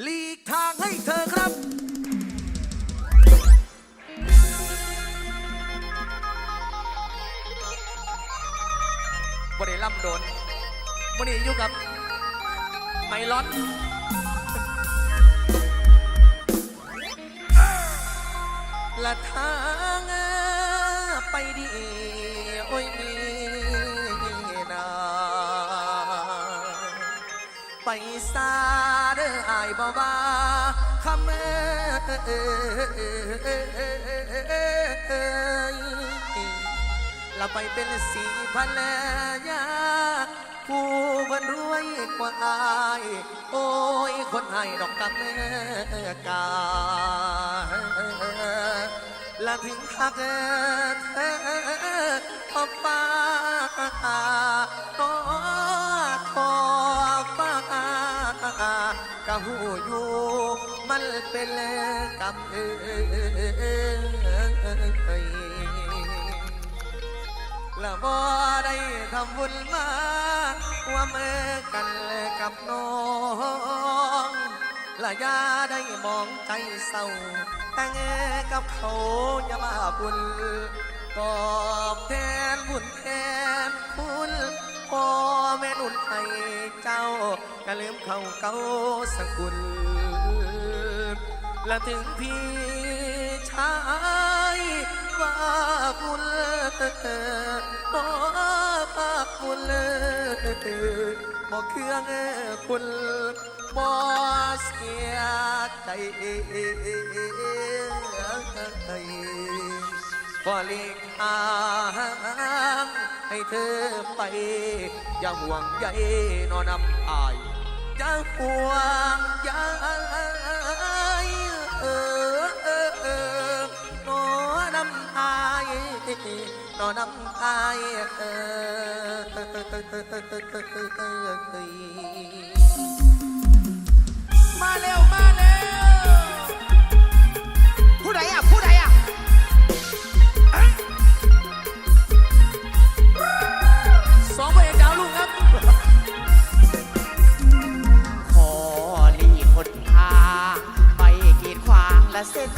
หลีกทางให้เธอครับ บริล่ำโดนมันนี้อยู่กับ ไมลอนละทางไปดี โอ้ยมีนา ไปซาายบ่ว่าคำเอ่ยละไปเป็นสีพันแลยผู้บันรวยกว่าอาย โอ้ย คนให้ดอกกำเนิดกา และถึงทักเธอป้าก็ทอป้ากะหูอยู่มันเป็นกรรมเองละบ่ได้ทำบุญมาว่าเมื่อกันกับน้องและยาได้มองใจเศร้า แต่งเอกับเขาจะมาบุญตอบแทนบุญแทนคุณพ่อแม่นุ่นให้เจ้าก็ลืมเขาเก่าสกุล และถึงพี่ชายว่าบุญขอปากบุญบ่เครื่องคุณ บ่เสียใจก็ลีกทางให้เธอไป อย่าห่วงใยนอนำอายอย่าห่วงใยเออเออเออนอนำอายนอนำอายเออ มาเร็วรพูดอะผู้สองพรเอกดาวรุ่ครับ ขอลีคนทาไปกีดขวางและเส้น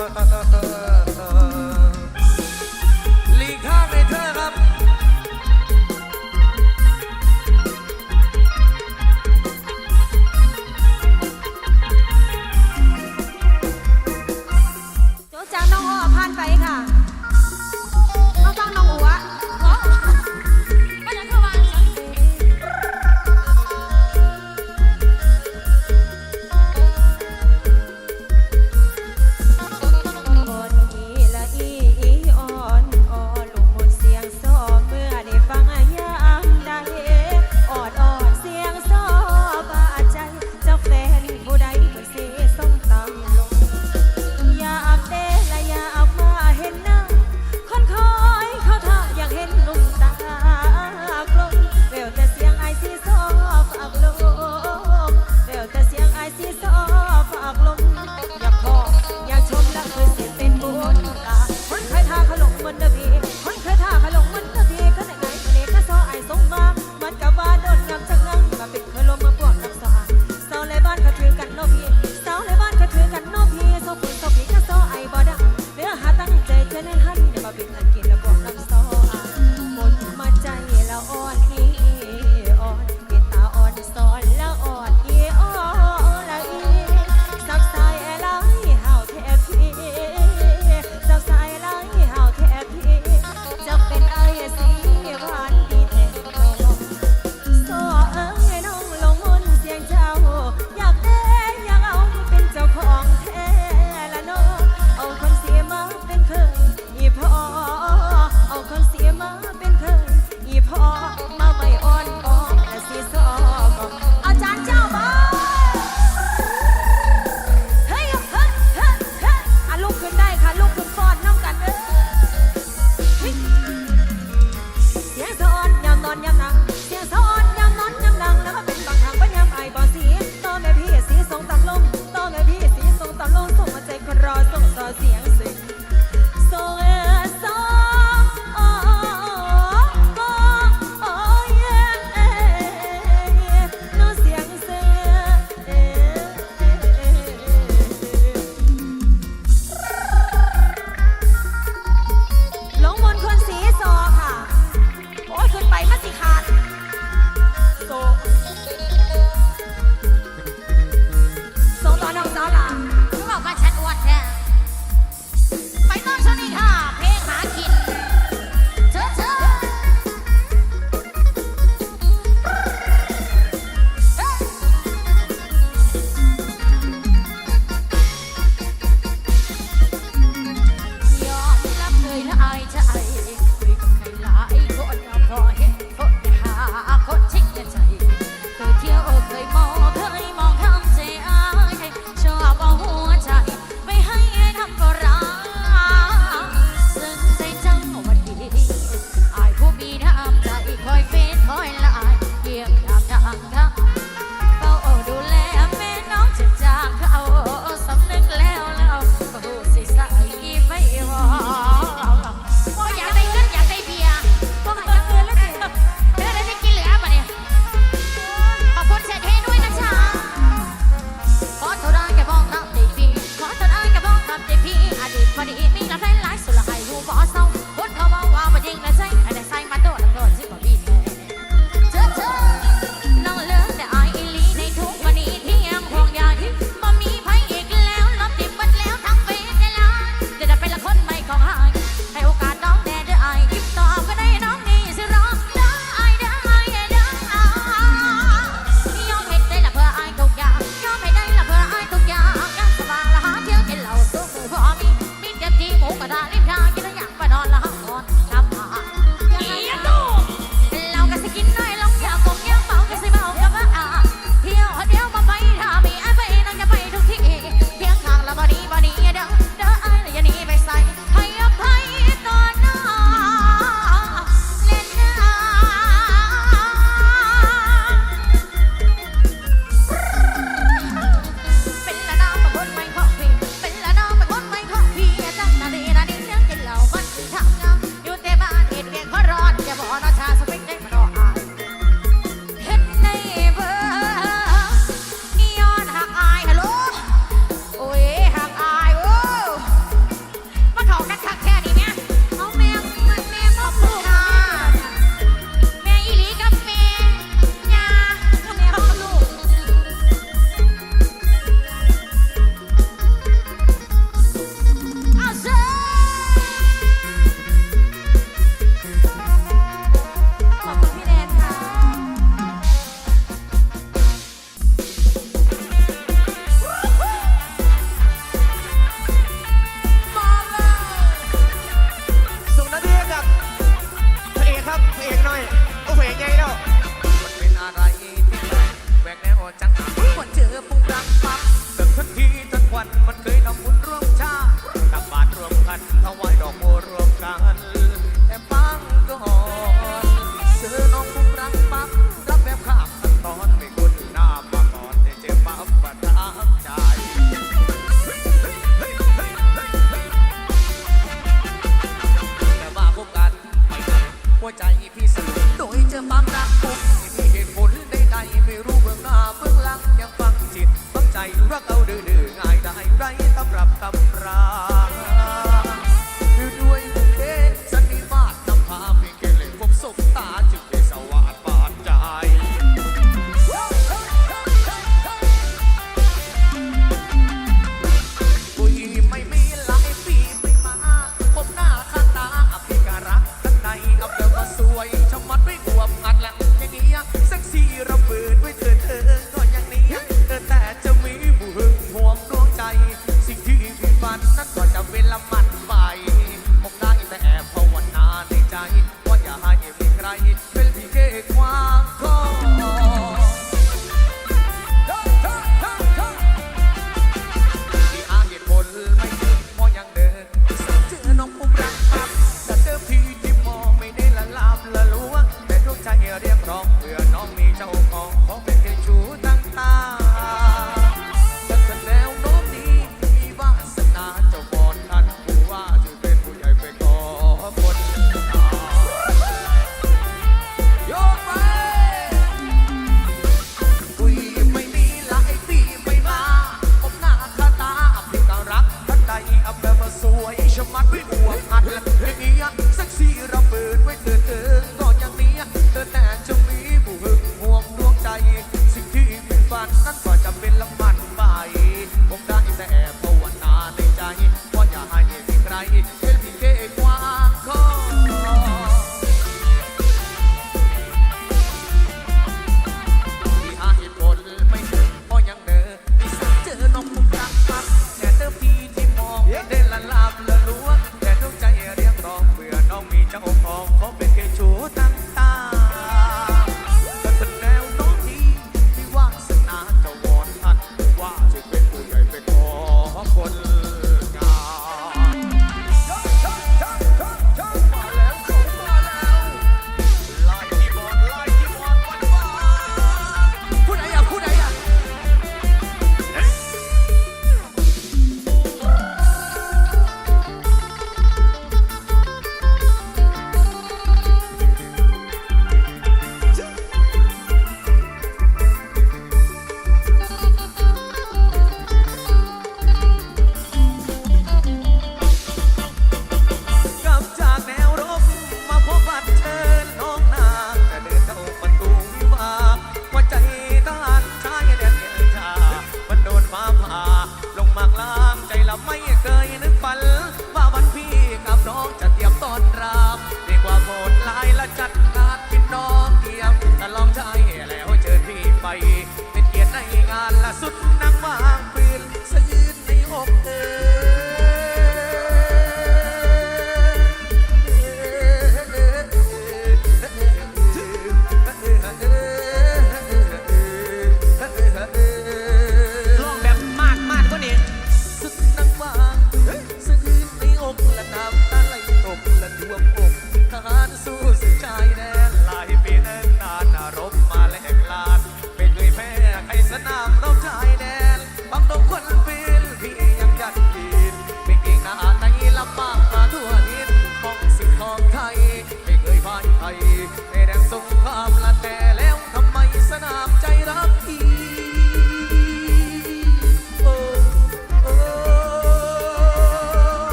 uh, uh, uh, uh.